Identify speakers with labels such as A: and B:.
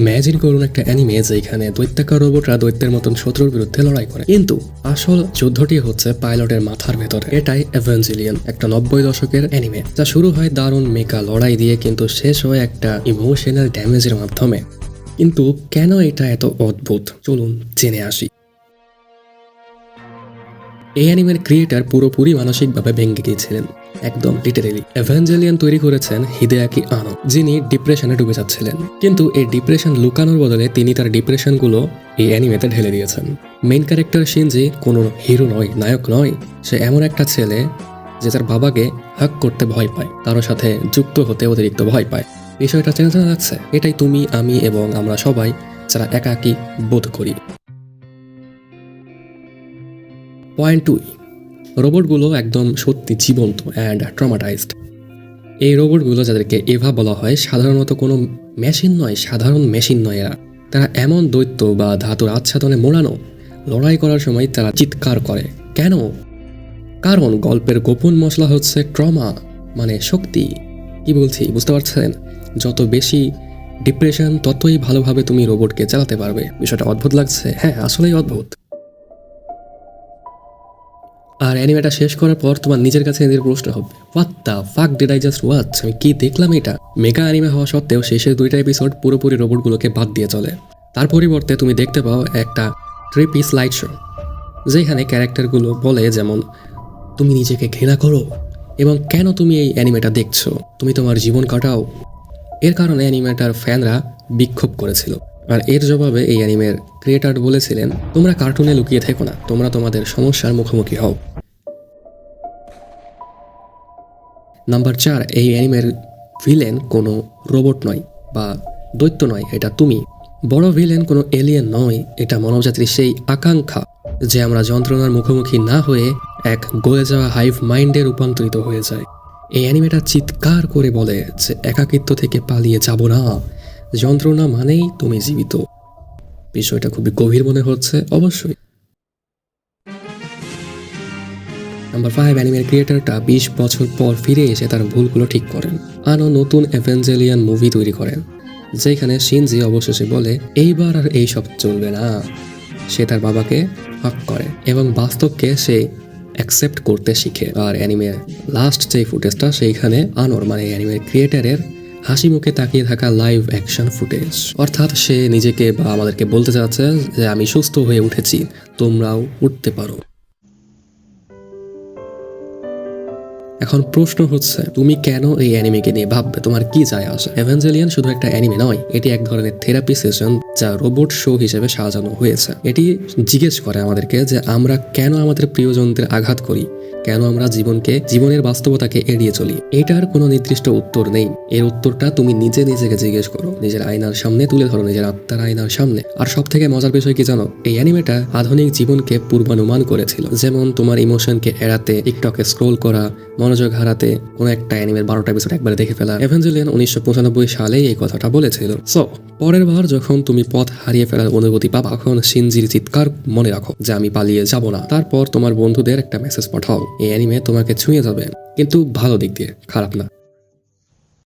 A: Imagine করুন একটা anime যেখানে দৈত্যাকার রোবটরা দৈত্যের মতন শত্রুর বিরুদ্ধে লড়াই করে। কিন্তু আসল যুদ্ধটি হচ্ছে পাইলটের মাথার ভেতরে। এটাই অ্যাভেঞ্জেলিয়ান একটা নব্বই দশকের অ্যানিমে, যা শুরু হয় দারুণ মেকা লড়াই দিয়ে, কিন্তু শেষ হয় একটা ইমোশনাল ড্যামেজের মাধ্যমে। কিন্তু কেন এটা এত অদ্ভুত? চলুন জেনে আসি। এই অ্যানিমের ক্রিয়েটার পুরোপুরি মানসিকভাবে ভেঙে গিয়েছিলেন। একদম লিটারেলি অ্যাভেঞ্জেলিয়ান তৈরি করেছেন হিদেয়াকি আনো যিনি ডিপ্রেশনে ডুবে যাচ্ছিলেন। কিন্তু এই ডিপ্রেশন লুকানোর বদলে তিনি তার ডিপ্রেশনগুলো এই অ্যানিমেতে ঢেলে দিয়েছেন। মেইন ক্যারেক্টার সিনজি কোনো হিরো নয়, নায়ক নয়, সে এমন একটা ছেলে যে তার বাবাকে হাক করতে ভয় পায় কারোর সাথে যুক্ত হতে অতিরিক্ত ভয় পায়। বিষয়টা চেনা চেনা লাগছে? এটাই তুমি, আমি এবং আমরা সবাই যারা একাকী বোধ করি। পয়েন্ট টু রোবটগুলো একদম সত্যি জীবন্ত অ্যান্ড ট্রমাটাইজড এই রোবটগুলো যাদেরকে এভা বলা হয়, সাধারণত কোনো মেশিন নয়, সাধারণ মেশিন নয় এরা। তারা এমন দৈত্য বা ধাতুর আচ্ছাদনে মোড়ানো, লড়াই করার সময় তারা চিৎকার করে। কেন? কারণ গল্পের গোপন মশলা হচ্ছে ট্রমা মানে শক্তি। কি বলছি, বুঝতে পারছেন? যত বেশি ডিপ্রেশন ততই ভালোভাবে তুমি রোবটকে চালাতে পারবে। বিষয়টা অদ্ভুত লাগছে। হ্যাঁ আসলেই অদ্ভুত। আর অ্যানিমেটা শেষ করার পর তোমার নিজের কাছে নিজের প্রশ্ন হবে হোয়াট ফাক ডিড আই জাস্ট ওয়াচ আমি কি দেখলাম এটা? মেগা অ্যানিমে হওয়া সত্ত্বেও শেষের দুইটা এপিসোড পুরোপুরি রোবটগুলোকে বাদ দিয়ে চলে। তার পরিবর্তে তুমি দেখতে পাও একটা থ্রি পিস লাইট শো যেখানে ক্যারেক্টারগুলো বলে যেমন, তুমি নিজেকে ঘৃণা করো এবং কেন তুমি এই অ্যানিমেটা দেখছ? তুমি তোমার জীবন কাটাও। এর কারণে অ্যানিমেটার ফ্যানরা বিক্ষোভ করেছিল। আর এর জবাবে এই অ্যানিমের ক্রিয়েটার বলেছিলেন, তোমরা কার্টুনে লুকিয়ে থেকো না, তোমরা তোমাদের সমস্যার মুখোমুখি হও। নাম্বার চার, এই অ্যানিমের ভিলেন কোনো রোবট নয় বা দৈত্য নয়, এটা তুমি। বড় ভিলেন কোনো এলিয়েন নয়, এটা মানবজাতির সেই আকাঙ্ক্ষা যে আমরা যন্ত্রণার মুখোমুখি না হয়ে এক গলে যাওয়া হাইভ মাইন্ডে রূপান্তরিত হয়ে যায় এই অ্যানিমেটা চিৎকার করে বলে যে, একাকিত্ব থেকে পালিয়ে যাব না। যন্ত্রণা মানেই তুমি জীবিত। বিষয়টা খুবই গভীর মনে হচ্ছে, অবশ্যই। নাম্বার ফাইভ অ্যানিমের ক্রিয়েটারটা বিশ বছর পর ফিরে এসে তার ভুলগুলো ঠিক করেন। আরও নতুন অ্যাভেঞ্জেলিয়ান মুভি তৈরি করেন, যেখানে সিনজি অবশেষে বলে, এইবার আর এইসব চলবে না। সে তার বাবাকে হক করে এবং বাস্তবকে সে অ্যাকসেপ্ট করতে শিখে। আর অ্যানিমের লাস্ট যে ফুটেজটা সেইখানে আনোর মানে অ্যানিমের ক্রিয়েটারের হাসি মুখে তাকিয়ে থাকা লাইভ অ্যাকশন ফুটেজ অর্থাৎ সে নিজেকে বা আমাদেরকে বলতে চাচ্ছে যে, আমি সুস্থ হয়ে উঠেছি, তোমরাও উঠতে পারো। এখন প্রশ্ন হচ্ছে, তুমি কেন এই অ্যানিমেকে নিয়ে ভাববে? তোমার কি যায় আসে? অ্যাভেঞ্জেলিয়ান শুধু একটা অ্যানিমে নয়, এটি এক ধরনের থেরাপি সেশন যা রোবট শো হিসেবে সাজানো হয়েছে। এটি জিজ্ঞেস করে আমাদেরকে যে আমরা কেন আমাদের প্রিয়জনদের আঘাত করি? কেন আমরা জীবনকে, জীবনের বাস্তবতাকে এড়িয়ে চলি? এটার কোনো নির্দিষ্ট উত্তর নেই। এর উত্তরটা তুমি নিজে নিজেকে জিজ্ঞেস করো। নিজের আয়নার সামনে তুলে ধরো, নিজের আত্মার আয়নার সামনে। আর সব থেকে মজার বিষয় কি জানো? এই অ্যানিমেটা আধুনিক জীবনকে পূর্বানুমান করেছিল। যেমন তোমার ইমোশনকে এড়াতে টিকটকে স্ক্রোল করা মনোযোগ হারাতে কোনো একটা অ্যানিমের বারোটা এপিসোড একবারে দেখে ফেলা। এভেঞ্জেলিয়ান উনিশশো পঁচানব্বই সালেই এই কথাটা বলেছিল। সো পরের বার যখন তুমি পথ হারিয়ে ফেলার অনুভূতি পাবা, তখন সিনজির চিৎকার মনে রাখো যে আমি পালিয়ে যাব না। তারপর তোমার বন্ধুদের একটা মেসেজ পাঠাও। এই অ্যানিমে তোমাকে ছুঁয়ে যাবে, কিন্তু ভালো দিক দিয়ে খারাপ না।